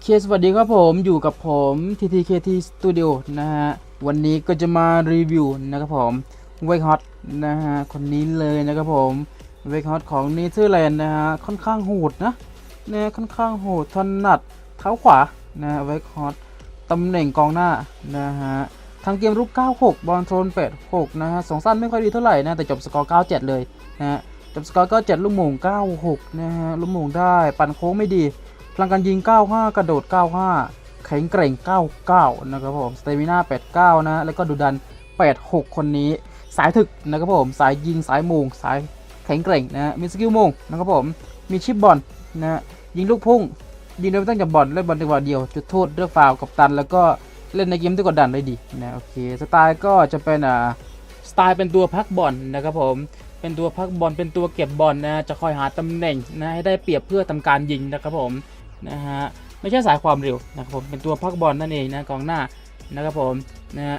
เคสวัสดีครับผมอยู่กับผม TTKT Studio นะฮะ วันนี้ก็จะมารีวิวนะครับผมเวกฮอตนะฮะ คนนี้เลยนะครับผมเวกฮอตของเนเธอร์แลนด์นะฮะ ค่อนข้างโหดนะเนี่ยค่อนข้างโหดถนัดเท้าขวานะเวกฮอตตำแหน่งกองหน้านะฮะทางเกมรุก 96 บอลโทน86 นะฮะสองสั้นไม่ค่อยดีเท่าไหร่นะ แต่จบสกอร์ 97 เลยนะฮะจบสกอร์ 97 ลูกโมง 96 นะฮะ ลูกโมงได้ ปั่นโค้งไม่ดี พลังการยิง 95 กระโดด 95 แข็งแกร่ง 99 นะครับผมสเตมิน่า 89 นะ แล้วก็ดุดัน 86 คนนี้ สายถึกนะครับผม สายยิง สายโมงสายแข็งแกร่งนะ มีสกิลโมงนะครับผม มีชิปบอลนะ ยิงลูกพุ่ง ยิงโดยไม่ต้องจับบอล เล่นบอลจังหวะเดียว จุดโทษเลือกฟาวกับตัน แล้วก็เล่นในเกมที่กดดันได้ดีนะ โอเค สไตล์ก็จะเป็นอ่า สไตล์เป็นตัวพักบอลนะครับผมเป็นตัวพักบอลเป็นตัวเก็บบอลนะจะคอยหาตำแหน่งนะให้ได้เปรียบเพื่อทำการยิงนะครับผม นะฮะไม่ใช่สายความเร็วนะครับผมเป็นตัวพักบอลนั่นเองนะกองหน้านะครับผมนะฮะ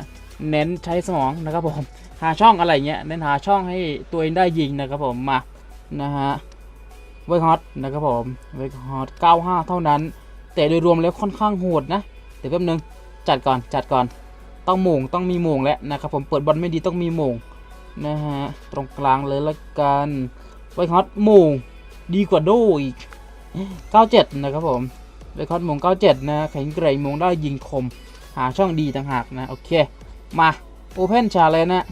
เน้นใช้สมองนะครับผมหาช่องอะไรเงี้ยเน้นหาช่องให้ตัวเองได้ยิงนะครับผมมานะฮะเวกฮอตนะครับผมเวกฮอต95 เท่านั้น แต่โดยรวมแล้วค่อนข้างโหดนะเดี๋ยวแป๊บนึงจัดก่อนจัดก่อนต้องโมงต้องมีโมงแล้วนะครับผมเปิดบอลไม่ดีต้องมีโมงนะฮะตรงกลางเลยละกันไวคอตโมงดีกว่าโดอีก 97 นะครับผมไวคอตมง 97 นะแข็งแกรงมงได้ยิงคม หาช่องดีต่างหากนะ โอเค มาโอเพนชาเลนนะ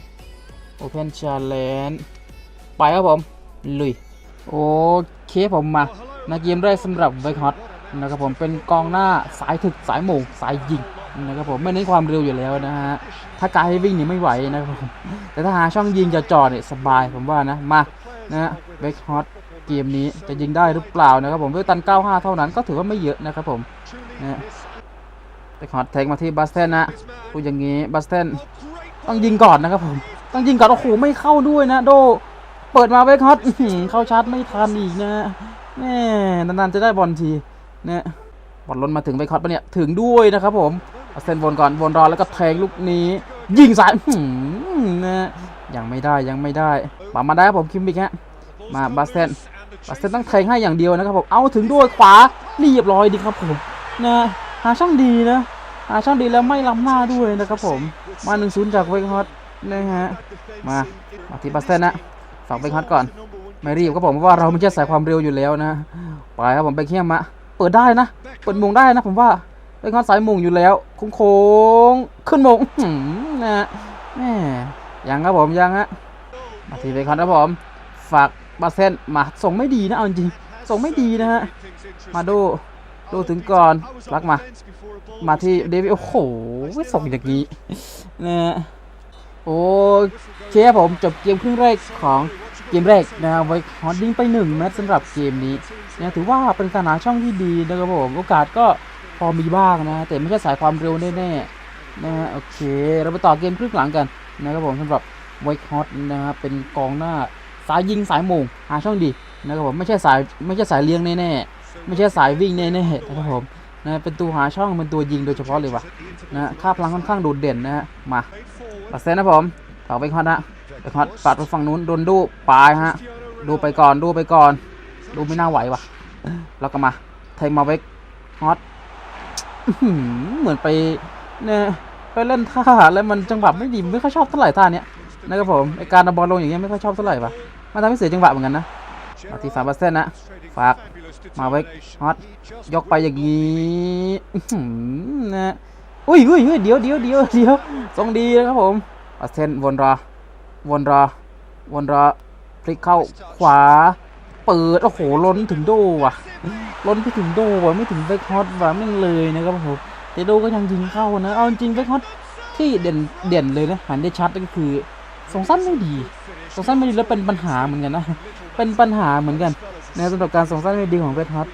โอเพนชาเลนไปครับผม ลุย โอเคผมมานะเกมแรกสำหรับไวคอตนะครับผมเป็นกองหน้าสายถึกสายโมงสายยิงนะครับผมไม่เน้นความเร็วอยู่แล้วนะฮะ ถ้ากายให้วิ่งนี่ไม่ไหวนะครับผมแต่ถ้าหาช่องยิงจะจอดเนี่ยสบายผมว่านะ มานะเบคฮอต เกมนี้จะยิงได้หรือเปล่านะครับผมด้วยตัน 95 เท่านั้นก็ถือว่าไม่เยอะนะครับผมนะเบคฮอตแทงมาที่บัสเทนนะพูดอย่างนี้บัสเทนต้องยิงก่อนนะครับผมต้องยิงก่อนโอ้โหไม่เข้าด้วยนะ โด เปิดมาเบคฮอตเข้าชาร์จไม่ทันอีกนะแน่นานๆจะได้บอลทีนะบอลล้นมาถึงเบคฮอตปะเนี่ยถึงด้วยนะครับผมบัสเทนวนก่อนวนรอแล้วก็แทงลูกนี้ ยิงสายหือนะยังไม่ได้ยังไม่ได้ปามาได้ครับผมคิมบิกฮะมาบัสเทน บัสเทนต้องแทงให้อย่างเดียวนะครับผมเอาถึงด้วยขวาเรียบร้อยดีครับผมนะหาช่างดีนะหาช่างดีแล้วไม่ล้ำหน้าด้วยนะครับผมมา1นศูนย์จากเวกฮอตนะฮะมามาที่บัสเทนนะฝากเวกฮอตก่อนไม่รีบครับผมเพราะว่าเราไม่ใช่สายความเร็วอยู่แล้วนะไปครับผมไปเคียมมะเปิดได้นะ เปิดมงได้นะผมว่าเวกฮอตสายมงอยู่แล้วโค้งๆขึ้นมงนะฮะแม่ยังครับผมยังฮะมาที่เวกฮอตครับผมฝาก บาเซนมาส่งไม่ดีนะเอาจริงส่งไม่ดีนะฮะมาดูดูถึงก่อนรักมา มาที่เดวิโอ้โหส่งอย่างนี้นะฮะโอเคครับผมจบเกมครึ่งแรกของเกมแรกนะไว้ฮอตดิ้งไปหนึ่งแมตช์สำหรับเกมนี้นะถือว่าเป็นการหาช่องที่ดีนะครับผมโอกาสก็พอมีบ้างนะ แต่ไม่ใช่สายความเร็วแน่ๆนะฮะโอเค เราไปต่อเกมครึ่งหลังกันนะครับผมสำหรับไวท์ฮอตนะครับเป็นกองหน้าายยิงสายมงหาช่องดีนะครับผมไม่ใช่สายไม่ใช่สายเลี้ยงแน่ๆไม่ใช่สายวิ่งแน่ๆนะครับผมนะเป็นตัวหาช่องเป็นตัวยิงโดยเฉพาะเลยว่ะนะค่าพลังค่อนข้างโดดเด่นนะฮะมาปัดเซนนะผมต่อไปฮอตนะไปฮอตปัดไปฝั่งนู้นโดนดูปลายฮะดูไปก่อนดูไปก่อน ดูไม่น่าไหวว่ะแล้วก็มาไทยมาเวกฮอตอื้อหือเหมือนไปเนี่ยไปเล่นท่าแล้วมันจังหวะไม่ดีไม่ค่อยชอบเท่าไหร่ท่าเนี้ยนะครับผมไอการบอลลงอย่างเงี้ยไม่ค่อยชอบเท่าไหร่ปะ มันทำให้เสียจังหวะเหมือนกันนะมาที่ฟาบัสเซนนะ ฝาก มาไว้ฮอตยกไปอย่างนี้นะอุ้ยอุ้ยอุ้ยเดี๋ยวเดี๋ยวเดี๋ยวเดี๋ยวทรงดีนะครับผมบัสเซนวนรอ วนรอ วนรอ พลิกเข้าขวา เปิด โอ้โห ล้นถึงโดว่ะ ล้นไปถึงโดว่ะ ไม่ถึงเบคฮอตว่ะไม่งเลยนะครับผมแต่โดก็ยังยิงเข้านะ เอาจริงเบคฮอตที่เด่นเด่นเลยนะ หันได้ชัดก็คือ สองสั้นไม่ดีสองสั้นไม่ดีแล้วเป็นปัญหาเหมือนกันนะ เป็นปัญหาเหมือนกันนะสำหรับการสองสั้นไม่ดีของเบคฮอต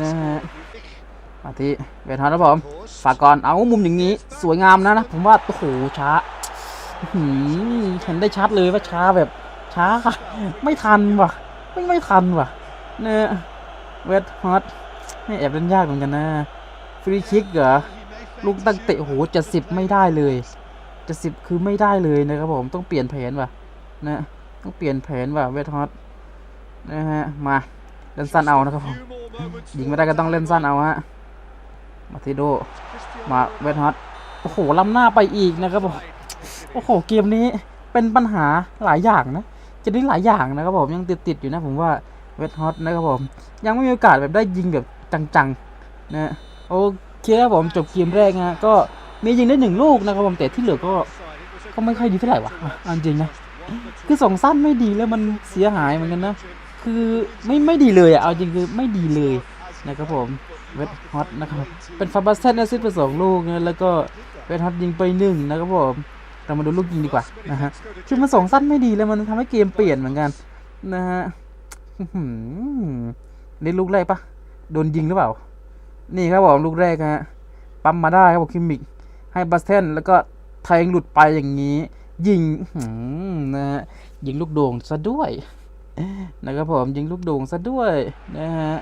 นะฮะมาที่เบคฮอตครับผมฝากก่อนเอามุมอย่างนี้ สวยงามนะนะผมว่าโอ้โหช้าหือเห็นได้ชัดเลยว่าช้าแบบช้าค่ะ ไม่ทันว่ะ ไม่ไม่ทันว่ะเนี่ยเวทฮอตนี่แอบเล่นยากเหมือนกันนะ ฟรีคิกเหรอลูกตั้งเตะโหจะสิบไม่ได้เลย จะสิบคือไม่ได้เลยนะครับผมต้องเปลี่ยนแผนว่ะนะต้องเปลี่ยนแผนว่ะเวทฮอตนะฮะมาเล่นสั้นเอานะครับผมยิงไม่ได้ก็ต้องเล่นสั้นเอาฮะมาทิโดมาเวทฮอตโอ้โหล้ำหน้าไปอีกนะครับผมโอ้โหเกมนี้เป็นปัญหาหลายอย่างนะจะได้หลายอย่างนะครับผมยังติดติดอยู่นะผมว่าเวทฮอตนะครับผมยังไม่มีโอกาสแบบได้ยิงแบบจังๆนะโอเคครับผมจบเกมแรกนะก็ มียิงได้หนึ่งลูกนะครับผมแต่ที่เหลือก็ก็ไม่ค่อยดีเท่าไหร่วะอะเอาจริงนะคือสองสั้นไม่ดีแล้วมันเสียหายเหมือนกันนะ คือไม่ไม่ดีเลยอะเอาจริงคือไม่ดีเลยนะครับผมเวทฮอตนะครับเป็นฟาบัสเซนแอซิสต์ไปสองลูกนะแล้วก็เวทฮอตยิงไปหนึ่งนะครับผมเรามาดูลูกยิงดีกว่านะฮะคือมันสองสั้นไม่ดีแล้วมันทำให้เกมเปลี่ยนเหมือนกันนะฮะนี่ลูกแรกปะโดนยิงหรือเปล่า นี่ครับผมลูกแรกฮะปั๊มมาได้ครับผมคิมมิก ให้บัสเทนแล้วก็แทงหลุดไปอย่างนี้ ยิงนะฮะยิงลูกโด่งซะด้วยนะครับผมยิงลูกโด่งซะด้วยนะฮะ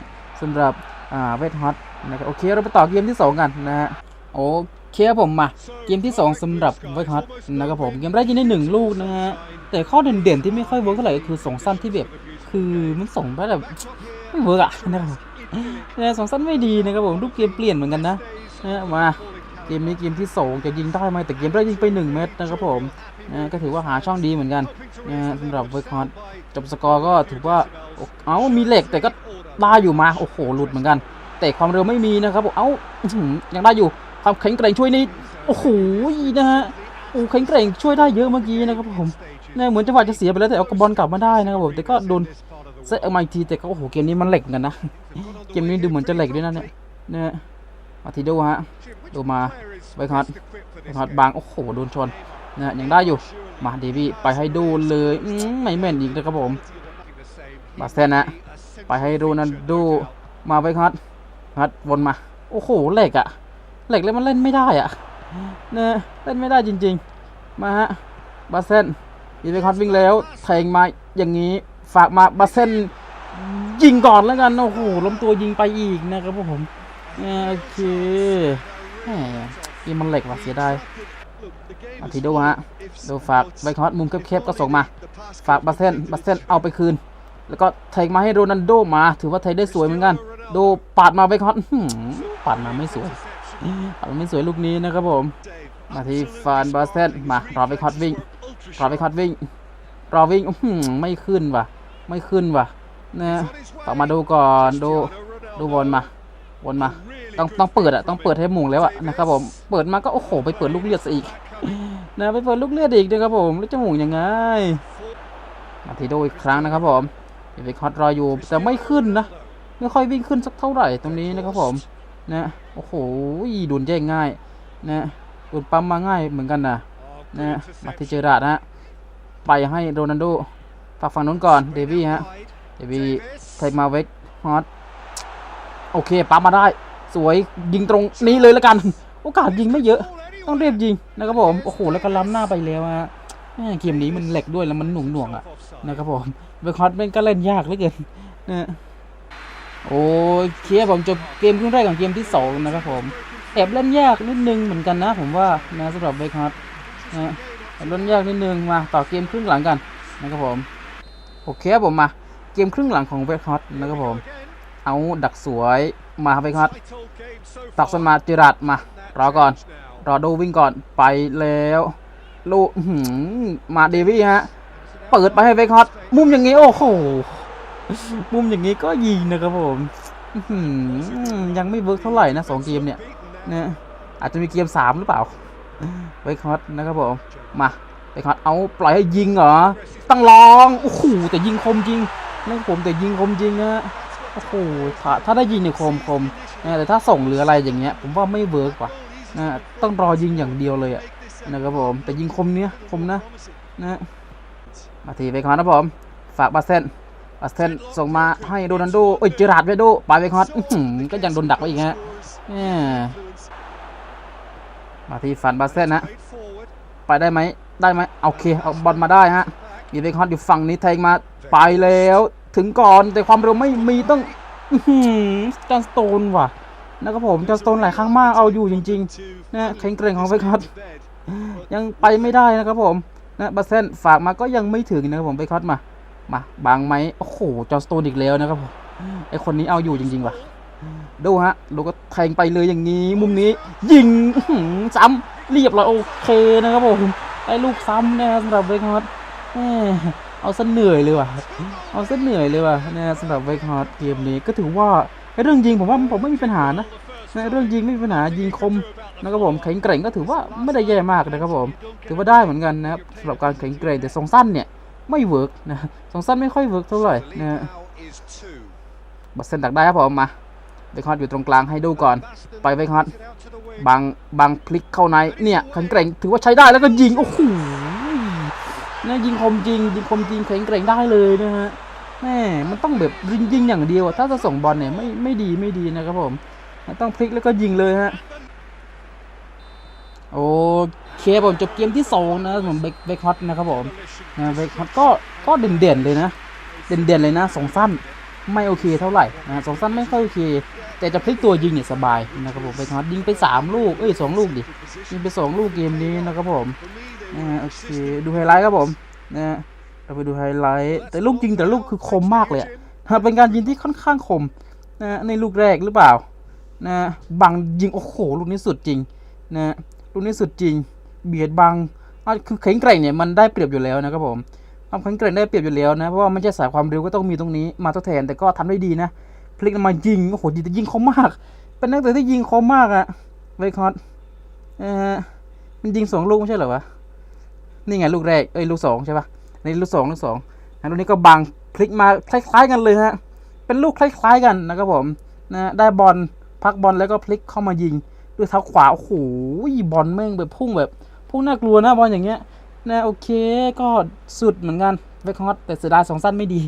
สำหรับอ่าเวทฮอตนะครับโอเคเราไปต่อเกมที่ 2 กันนะฮะโอเคผมมาเกมที่ 2สำหรับเวทฮอตนะครับผมเกมแรกยิงได้หนึ่งลูกนะฮะแต่ข้อเด่นๆที่ไม่ค่อยเวิร์กเท่าไหร่ก็คือส่งสั้นที่แบบคือมันส่งไปแบบไม่เวิร์กอะนะครับแต่ส่งสั้นไม่ดีนะครับผมลูกเกมเปลี่ยนเหมือนกันนะนะมา เกมนี้เกมที่สองจะยิงได้ไหมแต่เกมแรกยิงไปหนึ่งเม็ดนะครับผมนะก็ถือว่าหาช่องดีเหมือนกันนะสำหรับเวทฮอตจบสกอร์ก็ถือว่าโอ้เอ้ามีเหล็กแต่ก็ได้อยู่มาโอ้โหหลุดเหมือนกัน แต่ความเร็วไม่มีนะครับผมเอ้าอื้อหือยังได้อยู่ความแข็งแกร่งช่วยนี่โอ้โหนะฮะโอ้แข็งแกร่งช่วยได้เยอะเมื่อกี้นะครับผมเนี่ยเหมือนจังหวะจะเสียไปแล้วแต่เอากระบอลกลับมาได้นะครับผมแต่ก็โดนเซตเอามาอีกทีแต่ก็โอ้โหเกมนี้มันเหล็กนกันนะเกมนี้ดูเหมือนจะเหล็กด้วยนะเนี่ยเนี่ยมาทีดูฮะ ดูมาไวคัทไวคัทบาง โอ้โห โดนชนนะยังได้อยู่ มาเดวี่ไปให้ดูเลยอืมไม่แม่นอีกนะครับผม บาสเซนนะ ไปให้โรนัลโดมาไปคัดคัดวนมา โอ้โห เหล็กอะเหล็กแล้วมันเล่นไม่ได้อะเนี่ยเล่นไม่ได้จริง ๆ มาฮะ บาสเซนยีไปคัดวิ่งแล้วแทงมาอย่างนี้ ฝากมาบาสเซนยิงก่อนแล้วกัน โอ้โหล้มตัวยิงไปอีกนะครับผมเนี่ยโอเค แหมนี่มันเหล็กว่ะเสียดายอาทิโดฮะ ดูฝากไวคอสมุมแคบๆก็ส่งมา ฝากบาเซนบาเซนเอาไปคืน แล้วก็แทงมาให้โรนัลโดมา ถือว่าไทยได้สวยเหมือนกัน ดูปาดมาไวคอสปาดมาไม่สวยปาดมาไม่สวยลูกนี้นะครับผมมาที่ฟานบาเซนมารอไวคอสวิ่ง รอไวคอสวิ่ง รอวิ่งไม่ขึ้นว่ะ ไม่ขึ้นว่ะนะต่อมาดูก่อน ดู ดูวนมา วนมา ต้องต้องเปิดอะต้องเปิดให้หมุงแล้วอะนะครับผม เปิดมาก็โอ้โห ไปเปิดลูกเลือดซะอีกนะไปเปิดลูกเลือดอีกนะครับผมแล้วจะหมุงยังไง มาทีโดอีกครั้งนะครับผมเอเวคอตรออยู่แต่ไม่ขึ้นนะไม่ค่อยวิ่งขึ้นสักเท่าไหร่ตรงนี้นะครับผมนะโอ้โหโดนแย่งง่ายนะโดนปั๊มมาง่ายเหมือนกันนะนะมาที่เจอราดฮะไปให้โรนัลโดฝากฝั่งนู้นก่อนเดวี่ฮะเดวี่เทคมาเวกฮอต โอเคปั๊มมาได้ สวยยิงตรงนี้เลยแล้วกัน โอกาสยิงไม่เยอะ ต้องเรียบยิงนะครับผมโอ้โหแล้วก็ล้ำหน้าไปแล้วฮะเกมนี้มันเหล็กด้วยแล้วมันหน่วงหน่วงอะนะครับผมเบคอนเป็นก็เล่นยากเหลือเกินนะโอ้เคผมจบเกมครึ่งแรกของเกมที่สองนะครับผมแอบเล่นยากนิดนึงเหมือนกันนะ ผมว่านะสำหรับเบคอนนะแอบเล่นยากนิดนึงมาต่อเกมครึ่งหลังกันนะครับผมโอเคผมมาเกมครึ่งหลังของเบคอนนะครับผม เอาดักสวยมาเบคอนตักสมาจิรัตมารอก่อน รอดูวิ่งก่อนไปแล้ว ลูกอื้อหือมาเดวี่ฮะ เปิดไปให้เวคฮอตมุมอย่างนี้ โอ้โห มุมอย่างนี้ก็ยิงนะครับผมอื้อหือยังไม่เวิร์กเท่าไหร่นะสองเกมเนี่ยนะอาจจะมีเกมสามหรือเปล่าเวคฮอตนะครับผมมาเวคฮอตเอาปล่อยให้ยิงเหรอต้องลองโอ้โหแต่ยิงคมจริงนะครับผมแต่ยิงคมจริงนะ โอ้โหถ้าถ้าได้ยิงเนี่ยคมคมนะแต่ถ้าส่งหรืออะไรอย่างเงี้ย ผมว่าไม่เวิร์กว่ะนะต้องรอยิงอย่างเดียวเลยอะนะครับผมแต่ยิงคมเนี้ยคมนะนะมาทีไปคอนนะผมฝากบาเซนบาเซนส่งมาให้โรนัลโดเอ้ยเจอราดเวโดไปไปคอนก็ยังโดนดักไว้อีกฮะมาทีฟันบาเซนนะไปได้ไหมได้ไหมโอเคเอาบอลมาได้ฮะมีไปคอนอยู่ฝั่งนี้แทงมาไปแล้ว ถึงก่อนแต่ความเร็วไม่มีต้องจอห์นสโตนว่ะนะครับผมจอห์นสโตนหลายครั้งมากเอาอยู่จริงๆนะแข็งแกร่งของเฟคอตยังไปไม่ได้นะครับผมนะบัสเซนฝากมาก็ยังไม่ถึงนะครับผมเฟคอตมามาบางไหมโอ้โหจอห์นสโตนอีกแล้วนะครับผมไอคนนี้เอาอยู่จริงๆว่ะดูฮะดูก็แทงไปเลยอย่างนี้ มุมนี้ ยิงซ้ำเรียบร้อยโอเคนะครับผมได้ลูกซ้ำนะครับสำหรับเวกฮอต เอาซะเหนื่อยเลยว่ะ เอาซะเหนื่อยเลยว่ะนะสำหรับเวกฮอตเกมนี้ก็ถือว่าเรื่องยิงผมว่าผมไม่มีปัญหานะนะเรื่องยิงไม่มีปัญหายิงคมนะครับผมแข็งแกร่งก็ถือว่าไม่ได้แย่มากนะครับผม ถือว่าได้เหมือนกันนะครับสำหรับการแข็งแกร่งแต่ทรงสั้นเนี่ยไม่เวิร์กนะทรงสั้นไม่ค่อยเวิร์กเท่าไหร่นะฮะบัตเซนดักได้ครับผมมาเวกฮอตอยู่ตรงกลางให้ดูก่อน ไปเวกฮอตบางบางพลิกเข้าในเนี่ยแข็งแกร่งถือว่าใช้ได้แล้วก็ยิงโอ้โห นะยิงคมจริง ยิงคมจริงแข็งแกร่งได้เลยนะฮะแม่มันต้องแบบยิงยิงอย่างเดียวถ้าจะส่งบอลเนี่ยไม่ไม่ดีไม่ดีนะครับผมต้องพลิกแล้วก็ยิงเลยฮะโอเคผมจบเกมที่สองนะผมเบคเบคฮอตนะครับผมนะเบคฮอตก็ก็เด่นเด่นเลยนะ เด่นเด่นเลยนะสองสั้นไม่โอเคเท่าไหร่นะสองสั้นไม่ค่อยโอเค แต่จะพลิกตัวยิงเนี่ยสบายนะครับผมเบคฮอตยิงไปสามลูกเอ้ยสองลูกดิยิงไปสองลูกเกมนี้นะครับผม นะโอเคดูไฮไลท์ครับผมนะเราไปดูไฮไลท์แต่ลูกยิงแต่ลูกคือคมมากเลยอะนะเป็นการยิงที่ค่อนข้างคมนะในลูกแรกหรือเปล่านะบังยิงโอ้โหลูกนี้สุดจริงนะลูกนี้สุดจริง เบียดบังคือแข็งแกร่งเนี่ยมันได้เปรียบอยู่แล้วนะครับผมความแข็งแกร่งได้เปรียบอยู่แล้วนะเพราะว่าไม่ใช่สายความเร็วก็ต้องมีตรงนี้มาทดแทนแต่ก็ทำได้ดีนะพลิกมายิงโอ้โหยิงแต่ยิงเขามาก เป็นนักเตะที่ยิงเขามากอะเวคอตเออมันยิงสองลูกไม่ใช่เหรอวะ นี่ไงลูกแรกเอ้ยลูกสองใช่ปะนี่ลูกสองลูกสองอันลูกนี้ก็บังพลิกมาคล้ายๆกันเลยฮะเป็นลูกคล้ายๆกันนะครับผมนะได้บอลพักบอลแล้วก็พลิกเข้ามายิงด้วยเท้าขวาโอ้โหบอลแม่งแบบพุ่งแบบพุ่งน่ากลัวนะบอลอย่างเงี้ยนะโอเคก็สุดเหมือนกันเวคฮอตแต่เสียดายสองสั้นไม่ดี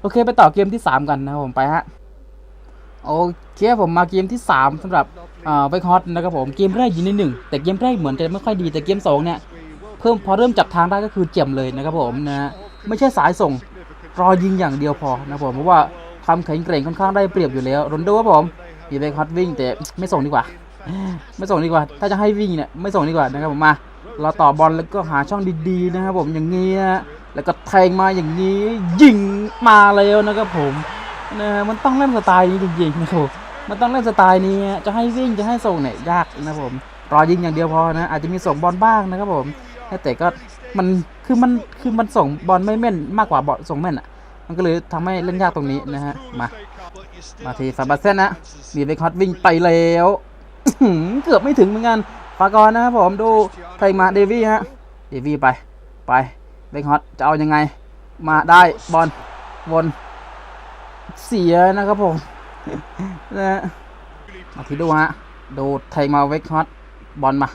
โอเคไปต่อเกมที่ 3 กันนะครับผมไปฮะโอเคผมมาเกมที่ 3สำหรับอ่าเวคฮอตนะครับผมเกมแรกยิงในหนึ่งแต่เกมแรกเหมือนจะไม่ค่อยดีแต่เกมสองเนี่ย เพิ่มพอเริ่มจับทางได้ก็คือเจ็มเลยนะครับผมนะไม่ใช่สายส่งรอยิงอย่างเดียวพอนะครับผมเพราะว่าความแข็งแกร่งค่อนข้างได้เปรียบอยู่แล้วรนโดครับผมมีเวคฮอตวิ่งแต่ไม่ส่งดีกว่า ไม่ส่งดีกว่า ถ้าจะให้วิ่งเนี่ยไม่ส่งดีกว่านะครับผมมาเราต่อบอลแล้วก็หาช่องดีๆนะครับผมอย่างนี้แล้วก็แทงมาอย่างนี้ยิงมาแล้วนะครับผมนะฮะมันต้องเล่นสไตล์นี้จริงๆนะครับผมมันต้องเล่นสไตล์นี้จะให้วิ่งจะให้ส่งเนี่ยยากนะครับผมรอยิงอย่างเดียวพอนะอาจจะมีส่งบอลบ้างนะครับผม แต่ก็มันคือมันคือมันส่งบอลไม่แม่นมากกว่าบอลส่งแม่นอะ มันก็เลยทำให้เล่นยากตรงนี้นะฮะ มา มาทีฟาบาเซนนะ มีเบคฮอตวิ่งไปแล้วเกือบไม่ถึงเหมือนกันฟากอนนะครับผมดูใครมาเดวี่ฮะ เดวี่ไป ไปเบคฮอตจะเอายังไง มาได้บอลวนเสียนะครับผมนะมาทีดูฮะ ดูไทยมาเวกฮอตบอลมา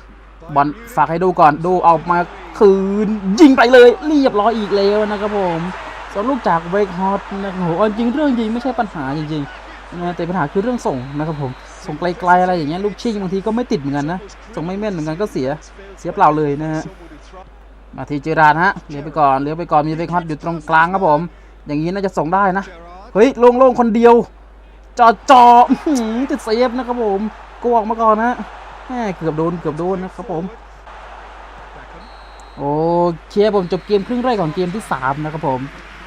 บอลฝากให้ดูก่อนดูเอามาคืนยิงไปเลยเรียบร้อยอีกแล้วนะครับผมสองลูกจากเวกฮอตนะครับผมจริงเรื่องยิงไม่ใช่ปัญหาจริงๆนะแต่ปัญหาคือเรื่องส่งนะครับผมส่งไกลๆอะไรอย่างเงี้ยลูกชิงบางทีก็ไม่ติดเหมือนกันนะส่งไม่แม่นเหมือนกันก็เสียเสียเปล่าเลยนะฮะมาทีเจรานฮะเลี้ยไปก่อนเลี้ยไปก่อนมีเบคฮอตอยู่ตรงกลางครับผม อย่างนี้น่าจะส่งได้นะเฮ้ยโล่งๆคนเดียวจอจอติดเซฟนะครับผมกออกมาก่อนนะ เกือบโดนเกือบโดนนะครับผม โอเคผมจบเกมครึ่งแรกของเกมที่ 3 นะครับผม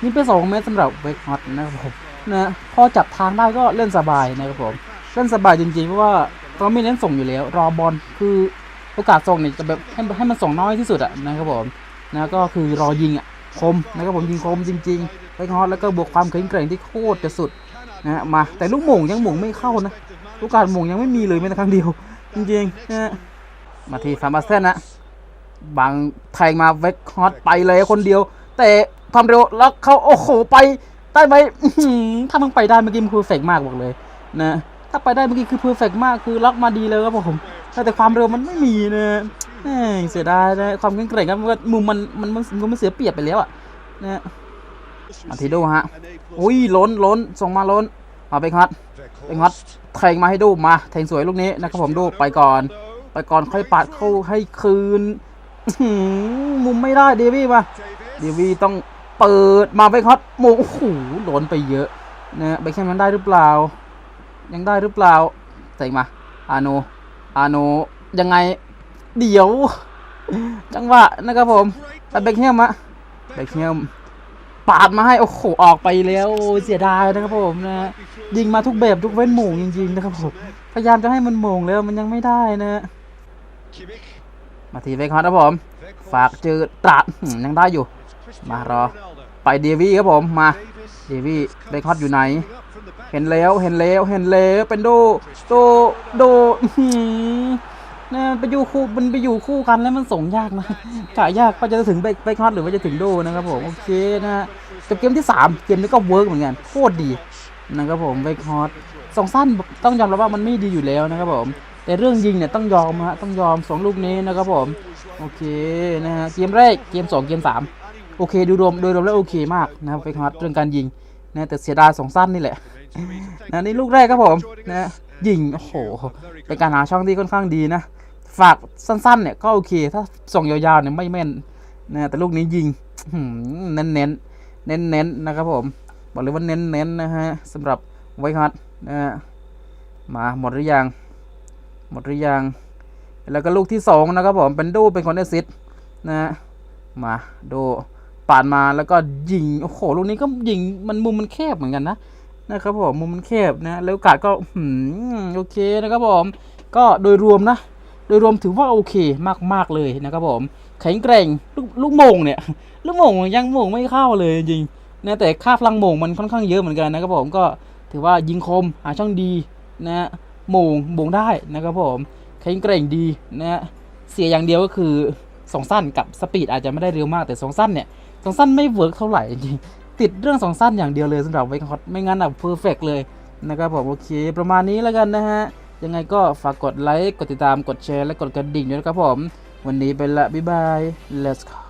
นี่เป็น2เมตรสำหรับเวกฮอตนะครับผมนะพอจับทางได้ก็เล่นสบายนะครับผม เล่นสบายจริงๆเพราะว่าเราไม่เน้นส่งอยู่แล้ว รอบอลคือโอกาสส่งเนี่ยจะแบบให้ให้มันส่งน้อยที่สุดอะนะครับผมนะก็คือรอยิงอะคมนะครับผมยิงคมจริงๆไปฮอตแล้วก็บวกความแข็งแกร่งที่โคตรจะสุดนะฮะมาแต่ลูกหม่งยังหม่งไม่เข้านะโอกาสหม่งยังไม่มีเลยแม้แต่ครั้งเดียว จริงๆนะมาที่ฟาร์มาเซนนะบางแทงมาเวกฮอตไปเลยคนเดียว แต่ความเร็วแล้วเขาโอ้โหไปได้ไหมถ้ามันไปได้เมื่อกี้มันคือเฟกมากบอกเลยนะถ้าไปได้เมื่อกี้คือเพอร์เฟกมากคือล็อกมาดีเลยครับผมแต่ความเร็วมันไม่มีนะแหม่เสียดายนะความแข็งแกร่งครับมันก็มุมมันมันมันมันเสียเปรียบไปแล้วอะนะมาทีดูฮะอุ้ยล้นล้นส่งมาล้นมาไปครับ ไปครับแทงมาให้ดูมาแทงสวยลูกนี้นะครับผมดูไปก่อน ไปก่อนค่อยปาดเข้าให้คืนมุมไม่ได้เดวี่มาเดวี่ต้องเปิดมาไปครับโมโอ้โหล้นไปเยอะนะไปแค่นั้นได้หรือเปล่า ยังได้หรือเปล่าใส่มาอาโนอาโนยังไงเดี๋ยว จังหวะนะครับผมแต่เบคแฮมอะเบคแฮม ปาดมาให้โอ้โหออกไปแล้วโอ้เสียดายนะครับผมนะยิงมาทุกแบบทุกเว้นหม่งจริงๆนะครับผมพยายามจะให้มันหม่งแล้วมันยังไม่ได้นะ มาทีเวคฮอตครับผม ฝากเจอตราดยังได้อยู่ มารอไปเดวี่ครับผมมาเดวี่เบคฮอตอยู่ไหน เห็นแล้วเห็นแล้วเห็นแล้วเป็นโดโดโด นะไปอยู่คู่มันไปอยู่คู่กันแล้วมันส่งยากนะกะยากว่าจะถึงเบคเบคฮอตหรือว่าจะถึงโดนะครับผมโอเคนะฮะกับเกมที่ 3 เกมนี้ก็เวิร์กเหมือนกันโคตรดีนะครับผมเบคฮอตสองสั้นต้องยอมรับว่ามันไม่ดีอยู่แล้วนะครับผมแต่เรื่องยิงเนี่ยต้องยอมฮะต้องยอมสองลูกนี้นะครับผมโอเคนะฮะเกมแรกเกมสองเกมสามโอเคดูรวมโดยรวมแล้วโอเคมากนะครับเบคฮอตเรื่องการยิงนะแต่เสียดายสองสั้นนี่แหละนะนี่ลูกแรกครับผมนะยิงโอ้โหเป็นการหาช่องที่ค่อนข้างดีนะ ฝากสั้นๆเนี่ยก็โอเค ถ้าส่งยาวๆเนี่ยไม่แม่นนะแต่ลูกนี้ยิงเน้นๆ เน้นเน้นนนๆนะครับผม บอกเลยว่าเน้นเน้นๆนะฮะสำหรับไวท์ฮัทนะฮะมาหมดหรือยัง หมดหรือยัง แล้วก็ลูกที่สองนะครับผม เป็นดูเป็นคนเอซิสนะฮะมาดูปาดมาแล้วก็ยิง โอ้โห ลูกนี้ก็ยิงมันมุมมันแคบเหมือนกันนะนะครับผมมุมมันแคบนะ แล้วโอกาสก็โอเคนะครับผม ก็โดยรวมนะ ดยรวมถือว่าโอเคมากๆเลยนะครับผมแข็งแกร่งลูกลูกโมงเนี่ยลูกโมงยังโมงไม่เข้าเลยจริงนะแต่ค่าพลังโมงมันค่อนข้างเยอะเหมือนกันนะครับผมก็ถือว่ายิงคมหาช่องดีนะโมงโมงได้นะครับผมแข็งแกร่งดีนะเสียอย่างเดียวก็คือสองสั้นกับสปีดอาจจะไม่ได้เร็วมากแต่สองสั้นเนี่ยสองสั้นไม่เวิร์กเท่าไหร่จริงติดเรื่องสองสั้นอย่างเดียวเลยสำหรับไวคอตไม่งั้นอะเพอร์เฟกเลยนะครับผมโอเคประมาณนี้แล้วกันนะฮะ ยังไงก็ฝากกดไลค์ กดติดตาม กดแชร์ และกดกระดิ่งด้วยนะครับผม วันนี้ไปละ บ๊ายบาย let's go